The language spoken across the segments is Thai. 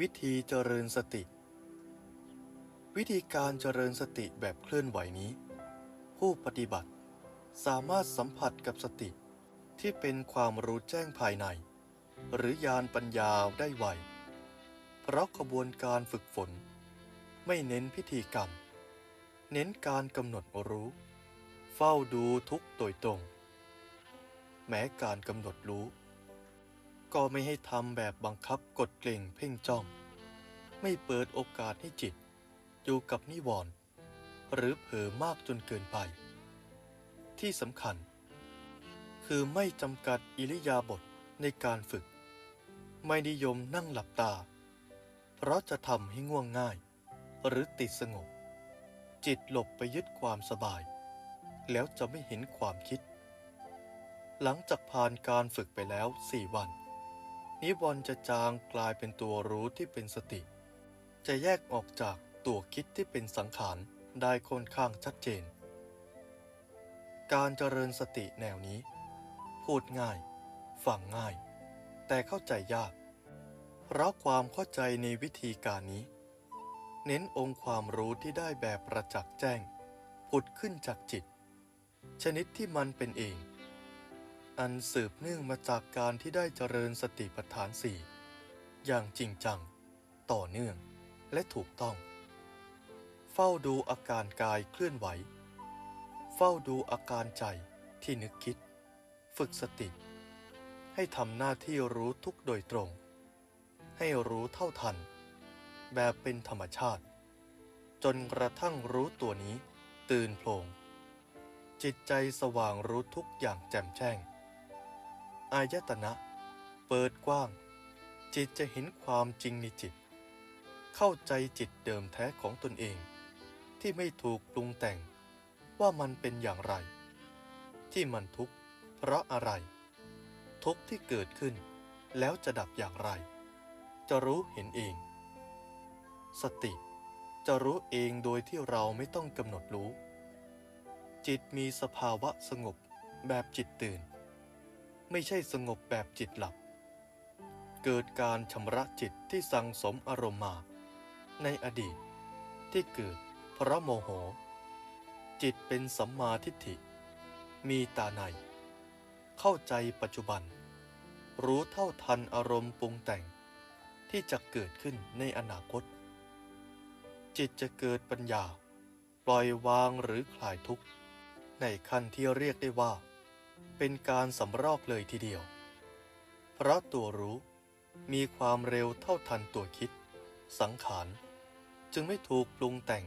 วิธีเจริญสติ วิธีการเจริญสติแบบเคลื่อนไหวนี้ ผู้ปฏิบัติสามารถสัมผัสกับสติที่เป็นความรู้แจ้งภายใน หรือญาณปัญญาได้ไว เพราะขบวนการฝึกฝน ไม่เน้นพิธีกรรม เน้นการกำหนดรู้ เฝ้าดูทุกโดยตรง แม้การกำหนดรู้ ก็ไม่ให้ทำแบบบังคับกดเกรงเพ่งจ้อง ไม่เปิดโอกาสให้จิต อยู่กับนิวรณ์หรือเผลอมากจนเกินไป ที่สำคัญ คือไม่จำกัดอิริยาบถในการฝึก ไม่นิยมนั่งหลับตา เพราะจะทำให้ง่วงง่าย หรือติดสงบ จิตหลบไปยึดความสบาย แล้วจะไม่เห็นความคิด หลังจากผ่านการฝึกไปแล้วสี่วัน นิวรณ์จะจางกลายเป็นตัวรู้ที่เป็นสติ จะแยกออกจากตัวคิดที่เป็นสังขารได้ค่อนข้างชัดเจน การเจริญสติแนวนี้ พูดง่าย ฟังง่าย แต่เข้าใจยาก เพราะความเข้าใจในวิธีการนี้ เน้นองค์ความรู้ที่ได้แบบประจักษ์แจ้ง ผุดขึ้นจากจิต ชนิดที่มันเป็นเอง อันสืบเนื่องมาจากการที่ได้เจริญสติปัฏฐานสี่อย่างจริงจัง ต่อเนื่องและถูกต้อง เฝ้าดูอาการกายเคลื่อนไหว เฝ้าดูอาการใจที่นึกคิด ฝึกสติ ให้ทำหน้าที่รู้ทุกโดยตรง ให้รู้เท่าทัน แบบเป็นธรรมชาติ จนกระทั่งรู้ตัวนี้ ตื่นโพลงจิตใจสว่างรู้ทุกอย่างแจ่มแจ้ง อายตนะ เปิดกว้าง จิตจะเห็นความจริงในจิต เข้าใจจิตเดิมแท้ของตนเอง ที่ไม่ถูกปรุงแต่งว่ามันเป็นอย่างไร ที่มันทุกข์เพราะอะไร ทุกข์ที่เกิดขึ้น แล้วจะดับอย่างไร จะรู้เห็นเอง สติจะรู้เองโดยที่เราไม่ต้องกำหนดรู้ จิตมีสภาวะสงบแบบจิตตื่น ไม่ใช่สงบแบบจิตหลับ เกิดการชำระจิตที่สั่งสมอารมณ์มา ในอดีตที่เกิดเพราะโมโห จิตเป็นสัมมาทิฏฐิ มีตาใน เข้าใจปัจจุบัน รู้เท่าทันอารมณ์ปรุงแต่ง ที่จะเกิดขึ้นในอนาคต จิตจะเกิดปัญญา ปล่อยวางหรือคลายทุกข์ ในขั้นที่เรียกได้ว่า เป็นการสำรอกเลยทีเดียว เพราะตัวรู้มีความเร็วเท่าทันตัวคิด สังขาร จึงไม่ถูกปรุงแต่ง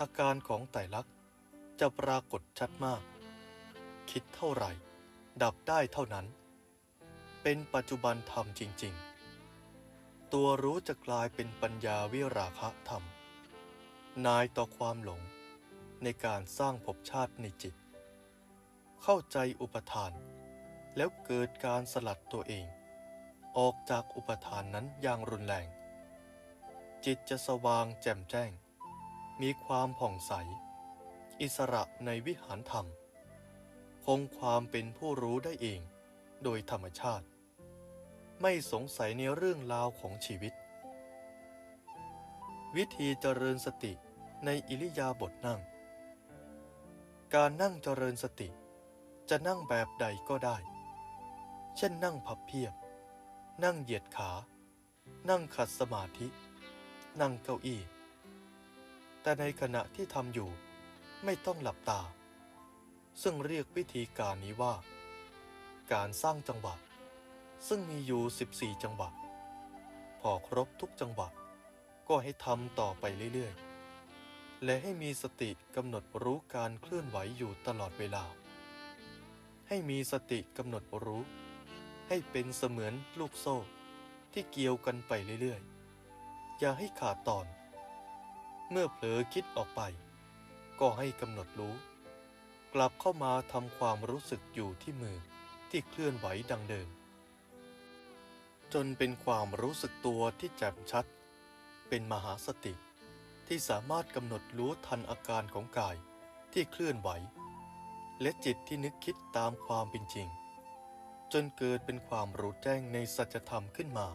อาการของไตรลักษณ์จะปรากฏชัดมาก คิดเท่าไหร่ ดับได้เท่านั้น เป็นปัจจุบันธรรมจริง ๆ ตัวรู้จะกลายเป็นปัญญาวิราคะธรรม นายต่อความหลงในการสร้างภพชาติในจิต เข้าใจอุปทาน แล้วเกิดการสลัดตัวเอง ออกจากอุปทานนั้นอย่างรุนแรง จิตจะสว่างแจ่มแจ้ง มีความผ่องใส อิสระในวิหารธรรม คงความเป็นผู้รู้ได้เอง โดยธรรมชาติ ไม่สงสัยในเรื่องราวของชีวิต วิธีเจริญสติในอิริยาบถนั่งการนั่งเจริญสติ จะนั่งแบบใดก็ได้ เช่นนั่งพับเพียบ นั่งเหยียดขา นั่งขัดสมาธิ นั่งเก้าอี้ แต่ในขณะที่ทำอยู่ไม่ต้องหลับตา ซึ่งเรียกวิธีการนี้ว่า การสร้างจังหวะ ซึ่งมีอยู่ 14 จังหวะ พอครบทุกจังหวะ ก็ให้ทำต่อไปเรื่อยๆ และให้มีสติกำหนดรู้การเคลื่อนไหวอยู่ตลอดเวลา ให้มีสติกำหนดรู้ ให้เป็นเสมือนลูกโซ่ ที่เกี่ยวกันไปเรื่อยๆ อย่าให้ขาดตอน เมื่อเผลอคิดออกไป ก็ให้กำหนดรู้ กลับเข้ามาทำความรู้สึกอยู่ที่มือที่เคลื่อนไหวดังเดิม จนเป็นความรู้สึกตัวที่แจ่มชัด เป็นมหาสติที่สามารถกำหนดรู้ทันอาการของกายที่เคลื่อนไหว และจิตที่นึกคิดตามความเป็นจริง จนเกิดเป็นความรู้แจ้งในสัจธรรมขึ้นมา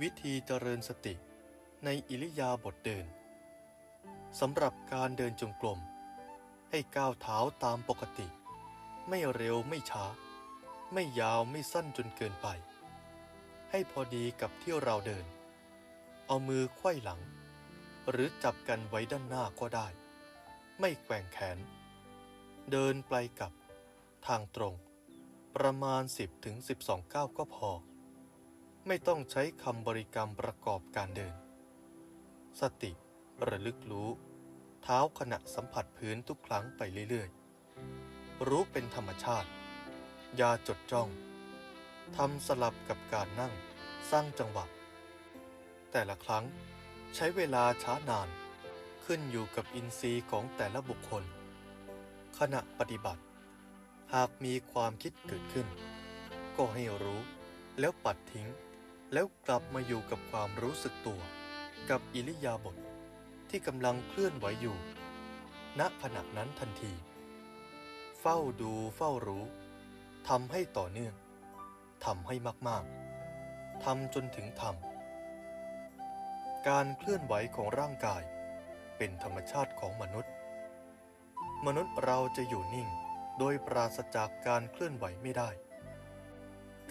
วิธีเจริญสติในอิริยาบถเดินสำหรับการเดินจงกรมให้ก้าวเท้าตามปกติ ไม่เร็วไม่ช้า ไม่ยาวไม่สั้นจนเกินไป ให้พอดีกับที่เราเดิน เอามือไขว้หลัง หรือจับกันไว้ด้านหน้าก็ได้ ไม่แกว่งแขน เดินไปกับ ทางตรง ประมาณ 10ถึง12ก้าวก็พอ ไม่ต้องใช้คำบริกรรมประกอบการเดิน สติระลึกรู้ เท้าขณะสัมผัสพื้นทุกครั้งไปเรื่อยๆ รู้เป็นธรรมชาติอย่าจดจ้องทำสลับกับการนั่งสร้างจังหวะ แต่ละครั้งใช้เวลาช้านาน ขึ้นอยู่กับอินทรีย์ของแต่ละบุคคล ขณะปฏิบัติ หากมีความคิดเกิดขึ้น ก็ให้รู้แล้วปัดทิ้ง แล้วกลับมาอยู่กับความรู้สึกตัว กับอิริยาบถทที่กำลังเคลื่อนไหวอยู่ ณขณะนั้นทันที เฝ้าดูเฝ้ารู้ทำให้ต่อเนื่องทำให้มากๆทำจนถึงทำการเคลื่อนไหวของร่างกาย เป็นธรรมชาติของมนุษย์ มนุษย์เราจะอยู่นิ่ง โดยปราศจากการเคลื่อนไหวไม่ได้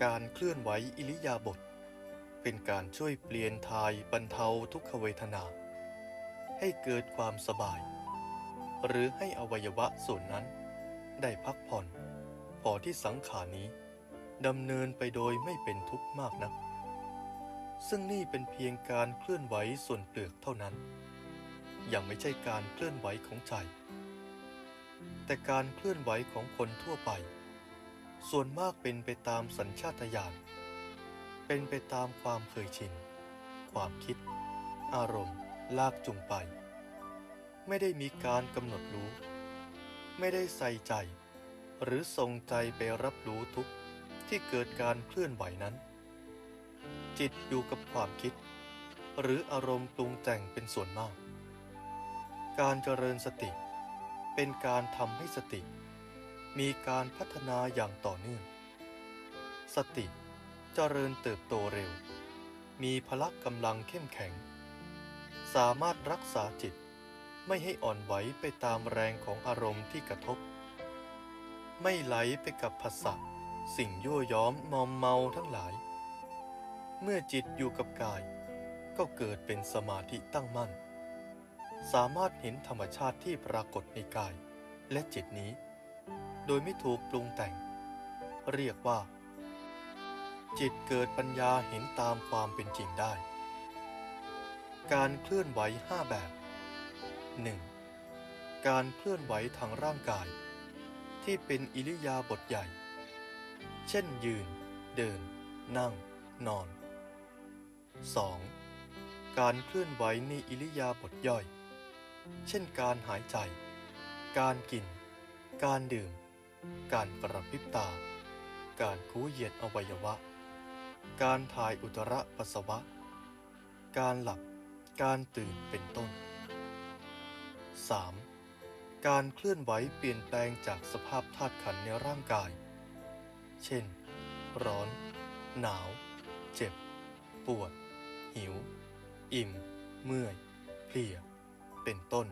การเคลื่อนไหวอิริยาบถเป็นการช่วยเปลี่ยนทายบรรเทาทุกขเวทนา ให้เกิดความสบาย หรือให้อวัยวะส่วนนั้น ได้พักผ่อน พอที่สังขารนี้ดำเนินไปโดยไม่เป็นทุกข์มากนักซึ่งนี่เป็นเพียงการเคลื่อนไหวส่วนเปลือกเท่านั้น ยังไม่ใช่การเคลื่อนไหวของใจ แต่การเคลื่อนไหวของคนทั่วไป ส่วนมากเป็นไปตามสัญชาตญาณ เป็นไปตามความเคยชิน ความคิด อารมณ์ ลากจูงไป ไม่ได้มีการกำหนดรู้ ไม่ได้ใส่ใจ หรือทรงใจไปรับรู้ทุกที่เกิดการเคลื่อนไหวนั้น จิตอยู่กับความคิด หรืออารมณ์ปรุงแต่งเป็นส่วนมาก การเจริญสติ เป็นการทำให้สติ มีการพัฒนาอย่างต่อเนื่อง สติเจริญเติบโตเร็ว มีพละกำลังเข้มแข็ง สามารถรักษาจิตไม่ให้อ่อนไหวไปตามแรงของอารมณ์ที่กระทบ ไม่ไหลไปกับภาษะสิ่งยั่วย้อมมอมเมาทั้งหลาย เมื่อจิตอยู่กับกาย ก็เกิดเป็นสมาธิตั้งมั่น สามารถเห็นธรรมชาติที่ปรากฏในกายและจิตนี้ โดยไม่ถูกปรุงแต่ง เรียกว่า จิตเกิดปัญญาเห็นตามความเป็นจริงได้ การเคลื่อนไหวห้าแบบ 1. การเคลื่อนไหวทางร่างกาย ที่เป็นอิริยาบถใหญ่ เช่นยืน เดิน นั่ง นอน 2. การเคลื่อนไหวในอิริยาบถย่อย เช่นการหายใจ การกิน การดื่ม การกระพริบตา การคูเหยียดอวัยวะ การถ่ายอุจจาระปัสสาวะ การหลับ การตื่นเป็นต้น 3. การเคลื่อนไหวเปลี่ยนแปลงจากสภาพธาตุขันในร่างกาย เช่น ร้อน หนาว เจ็บ ปวด หิว อิ่ม เมื่อย เพลีย เป็นต้น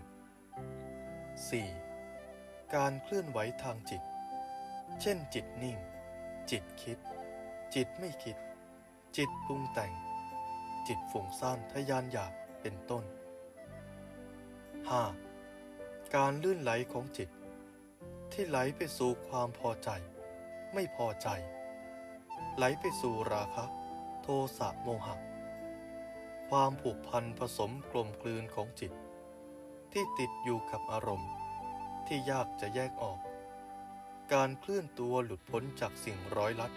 4. การเคลื่อนไหวทางจิต เช่นจิตนิ่ง จิตคิด จิตไม่คิด จิตปรุงแต่ง จิตฝุ่งซ่านทะยานอยากเป็นต้น 5. การลื่นไหลของจิต ที่ไหลไปสู่ความพอใจ ไม่พอใจ ไหลไปสู่ราคะ โทสะโมหะ ความผูกพันผสมกลมกลืนของจิต ที่ติดอยู่กับอารมณ์ ที่ยากจะแยกออก การเคลื่อนตัวหลุดพ้นจากสิ่งร้อยลัด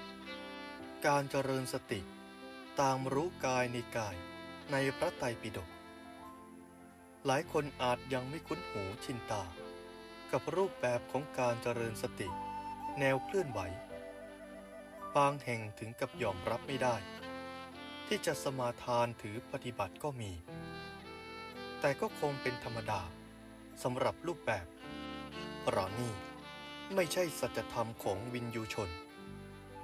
การเจริญสติ ตามรู้กายในกายในพระไตรปิฎกหลายคนอาจยังไม่คุ้นหูชินตา กับรูปแบบของการเจริญสติ แนวเคลื่อนไหว บางแห่งถึงกับยอมรับไม่ได้ ที่จะสมาทานถือปฏิบัติก็มี แต่ก็คงเป็นธรรมดาสำหรับรูปแบบเพราะนี่ไม่ใช่สัจธรรมของวินยูชน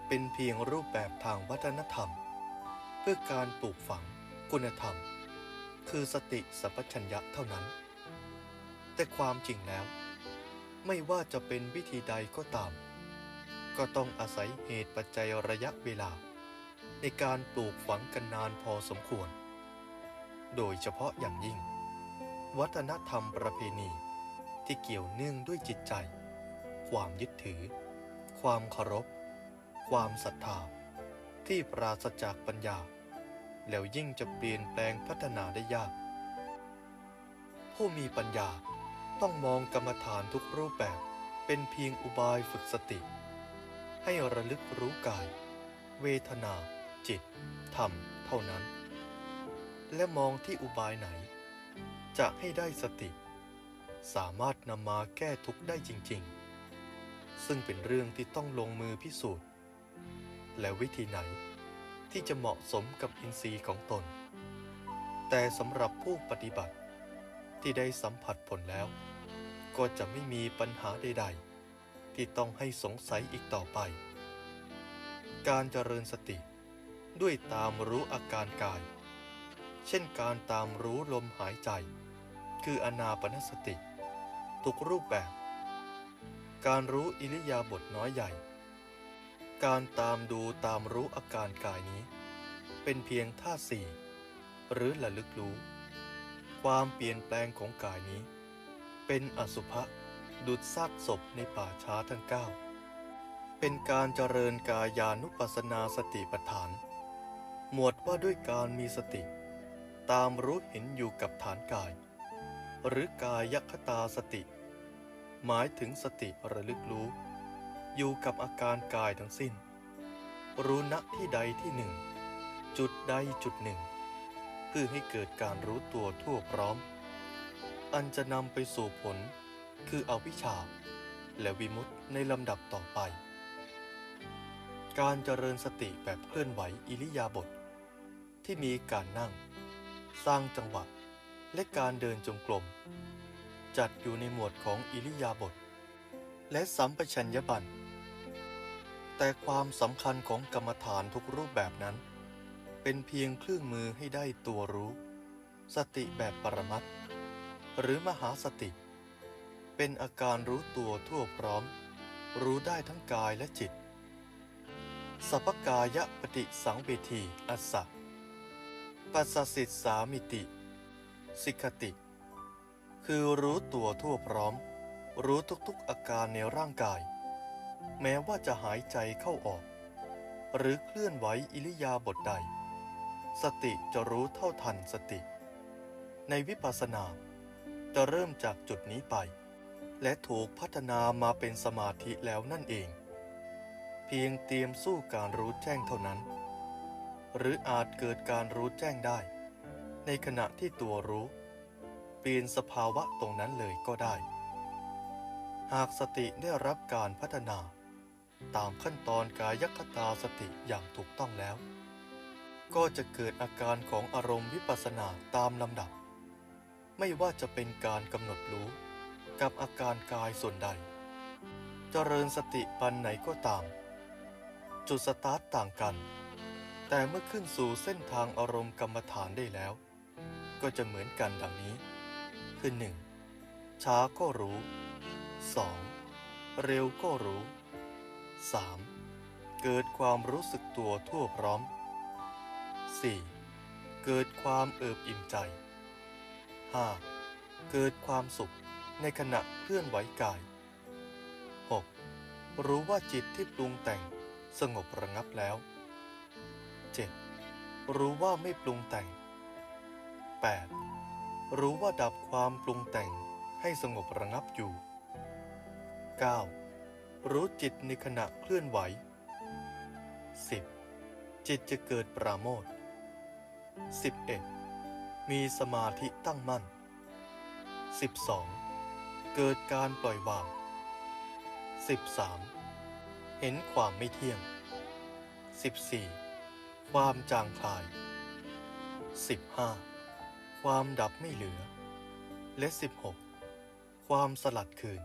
เป็นเพียงรูปแบบทางวัฒนธรรม เพื่อการปลูกฝังคุณธรรม คือสติสัมปชัญญะเท่านั้น แต่ความจริงแล้ว ไม่ว่าจะเป็นวิธีใดก็ตาม ก็ต้องอาศัยเหตุปัจจัยระยะเวลา ในการปลูกฝังกันนานพอสมควร โดยเฉพาะอย่างยิ่ง วัฒนธรรมประเพณี ที่เกี่ยวเนื่องด้วยจิตใจ ความยึดถือ ความเคารพ ความศรัทธา ที่ปราศจากปัญญา แล้วยิ่งจะเปลี่ยนแปลงพัฒนาได้ยาก ผู้มีปัญญาต้องมองกรรมฐานทุกรูปแบบเป็นเพียงอุบายฝึกสติ ให้ระลึกรู้กาย เวทนา จิต ธรรม เท่านั้น และมองที่อุบายไหน จะให้ได้สติ สามารถนำมาแก้ทุกข์ได้จริง ๆ ซึ่งเป็นเรื่องที่ต้องลงมือพิสูจน์ และวิธีไหนที่จะเหมาะสมกับอินทรีย์ของตน แต่สำหรับผู้ปฏิบัติที่ได้สัมผัสผลแล้ว ก็จะไม่มีปัญหาใด ๆ ที่ต้องให้สงสัยอีกต่อไป การเจริญสติด้วยตามรู้อาการกาย เช่นการตามรู้ลมหายใจ คืออนาปนสติ ทุกรูปแบบ การรู้อิริยาบถน้อยใหญ่ การตามดูตามรู้อาการกายนี้ เป็นเพียงท่าสี่หรือระลึกรู้ ความเปลี่ยนแปลงของกายนี้ เป็นอสุภะดุดซากศพในป่าช้าทั้งเก้าเป็นการเจริญกายานุปัสนาสติปัฏฐาน หมวดว่าด้วยการมีสติ ตามรู้เห็นอยู่กับฐานกาย หรือกายคตาสติ หมายถึงสติระลึกรู้ อยู่กับอาการกายทั้งสิ้น รู้ณที่ใดที่หนึ่ง จุดใดจุดหนึ่ง เพื่อให้เกิดการรู้ตัวทั่วพร้อม อันจะนำไปสู่ผลคืออวิชชา และวิมุตติในลำดับต่อไป การเจริญสติแบบเคลื่อนไหวอิริยาบถทที่มีการนั่ง สร้างจังหวะ และการเดินจงกรมจัดอยู่ในหมวดของอิริยาบถและสัมปชัญญะบัญแต่ความสำคัญของกรรมฐานทุกรูปแบบนั้น เป็นเพียงเครื่องมือให้ได้ตัวรู้ สติแบบปรมัตถ์หรือมหาสติ เป็นอาการรู้ตัวทั่วพร้อม รู้ได้ทั้งกายและจิตสัพพกายะปฏิสังเวทีอัสสะปัสสสิทสามิติ สิกขติ คือรู้ตัวทั่วพร้อม รู้ทุกๆอาการในร่างกาย แม้ว่าจะหายใจเข้าออก หรือเคลื่อนไหวอิริยาบถใด สติจะรู้เท่าทันสติ ในวิปัสสนาจะเริ่มจากจุดนี้ไป และถูกพัฒนามาเป็นสมาธิแล้วนั่นเอง เพียงเตรียมสู้การรู้แจ้งเท่านั้น หรืออาจเกิดการรู้แจ้งได้ ในขณะที่ตัวรู้ เปลี่ยนสภาวะตรงนั้นเลยก็ได้ หากสติได้รับการพัฒนา ตามขั้นตอนกายคตาสติอย่างถูกต้องแล้ว ก็จะเกิดอาการของอารมณ์วิปัสสนาตามลำดับ ไม่ว่าจะเป็นการกำหนดรู้ กับอาการกายส่วนใด เจริญสติปันไหนก็ตาม จุดสตาร์ตต่างกันแต่เมื่อขึ้นสู่เส้นทางอารมณ์กรรมฐานได้แล้ว ก็จะเหมือนกันดังนี้ คือหนึ่งช้าก็รู้ 2. เร็วก็รู้ 3. เกิดความรู้สึกตัวทั่วพร้อม 4. เกิดความเอิบอิ่มใจ 5. เกิดความสุขในขณะเคลื่อนไหวกาย 6. รู้ว่าจิตที่ปรุงแต่งสงบระงับแล้ว 7. รู้ว่าไม่ปรุงแต่ง 8. รู้ว่าดับความปรุงแต่งให้สงบระงับอยู่ 9. รู้จิตในขณะเคลื่อนไหว 10. จิตจะเกิดปราโมท 11. มีสมาธิตั้งมั่น 12. เกิดการปล่อยวาง 13. เห็นความไม่เที่ยง 14. ความจางคลาย 15. ความดับไม่เหลือ และ 16. ความสลัดคืน